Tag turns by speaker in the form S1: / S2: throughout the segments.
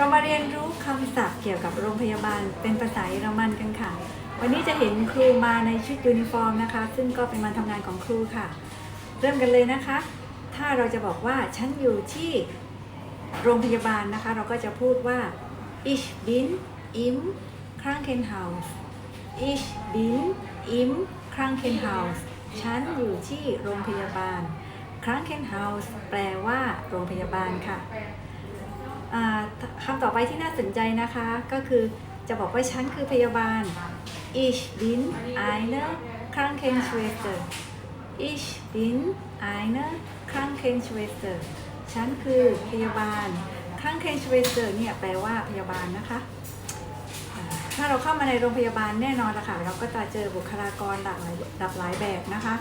S1: เรามาเรียนรู้คำศัพท์เกี่ยวกับโรงพยาบาลเป็นภาษาเยอรมันกันค่ะ วันนี้จะเห็นครูมาในชุดยูนิฟอร์มนะคะ ซึ่งก็เป็นวันทำงานของครูค่ะ เริ่มกันเลยนะคะ ถ้าเราจะบอกว่าฉันอยู่ที่โรงพยาบาลนะคะ เราก็จะพูดว่า ich bin im Krankenhaus ich bin im Krankenhaus ฉันอยู่ที่โรงพยาบาล Krankenhaus แปลว่าโรงพยาบาลค่ะ ต่อไปที่น่าสนใจนะคะ ก็คือจะบอกว่าฉันคือพยาบาล Ich bin eine Krankenschwester Ich bin eine Krankenschwester ฉันคือพยาบาล Krankenschwester เนี่ยแปลว่าพยาบาลนะคะ ถ้าเราเข้ามาในโรงพยาบาลแน่นอนละค่ะ เราก็จะเจอบุคลากรหลากหลายหลากหลายแบบนะคะ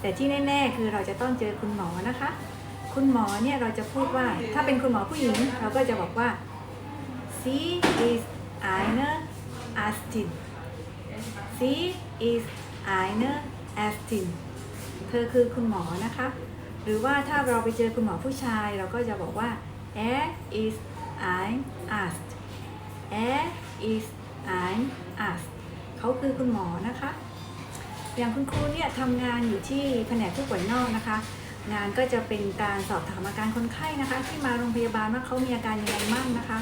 S1: แต่ที่แน่ ๆ คือเราจะต้องเจอคุณหมอนะคะ คุณหมอเนี่ยเราจะพูดว่าถ้าเป็นคุณหมอผู้หญิง เราก็จะบอกว่า sie ist eine Ärztin sie ist eine Ärztin เธอคือคุณหมอนะคะ หรือว่าถ้าเราไปเจอคุณหมอผู้ชาย เราก็จะบอกว่า er ist ein Arzt er ist ein Arzt เขาคือคุณหมอนะคะ อย่างคุณครูเนี่ยทำงานอยู่ที่แผนกผู้ป่วยนอกนะคะงานก็จะเป็นการสอบถามอาการคนไข้นะคะ ที่มาโรงพยาบาลว่าเขามีอาการยังไงบ้างนะคะ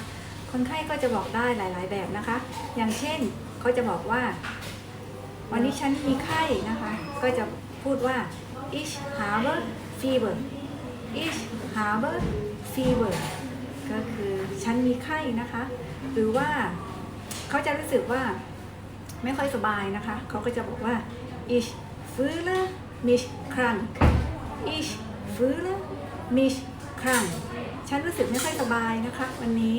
S1: คนไข้ก็จะบอกได้หลาย ๆ แบบนะคะ อย่างเช่นเขาจะบอกว่า วันนี้ฉันมีไข้นะคะ ก็จะพูดว่า ich habe fever ich habe fever ก็คือฉันมีไข้นะคะ หรือว่าเขาจะรู้สึกว่าไม่ค่อยสบายนะคะ เขาก็จะบอกว่า ich fühle mich krank ich fühle mich krank ฉันรู้สึกไม่ค่อยสบายนะคะ วันนี้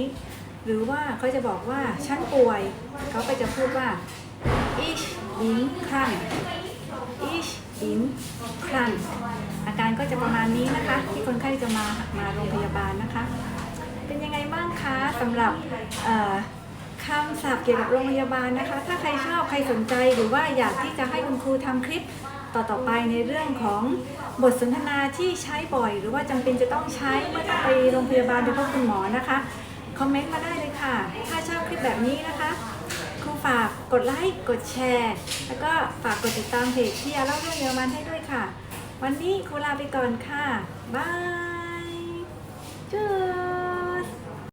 S1: หรือว่าเขาจะบอกว่าฉันป่วย เขาก็จะพูดว่า ich bin krank ich bin krank อาการก็จะประมาณนี้นะคะ ที่คนไข้จะมามาโรงพยาบาลนะคะ เป็นยังไงบ้างคะสำหรับคำศัพท์เกี่ยวกับโรงพยาบาลนะคะ ถ้าใครชอบใครสนใจหรือว่าอยากที่จะให้คุณครูทำคลิปต่อต่อๆไปในเรื่องของบทสนทนาที่ใช้บ่อย หรือว่าจำเป็นจะต้องใช้เมื่อต้องไปโรงพยาบาลไปพบคุณหมอนะคะ คอมเมนต์มาได้เลยค่ะ ถ้าชอบคลิปแบบนี้นะคะ ครูฝากกดไลค์ กดแชร์ แล้วก็ฝากกดติดตามเพจที่อาเล่าเรื่องเยอรมันให้ด้วยค่ะ วันนี้ครูลาไปก่อนค่ะ บาย จุ๊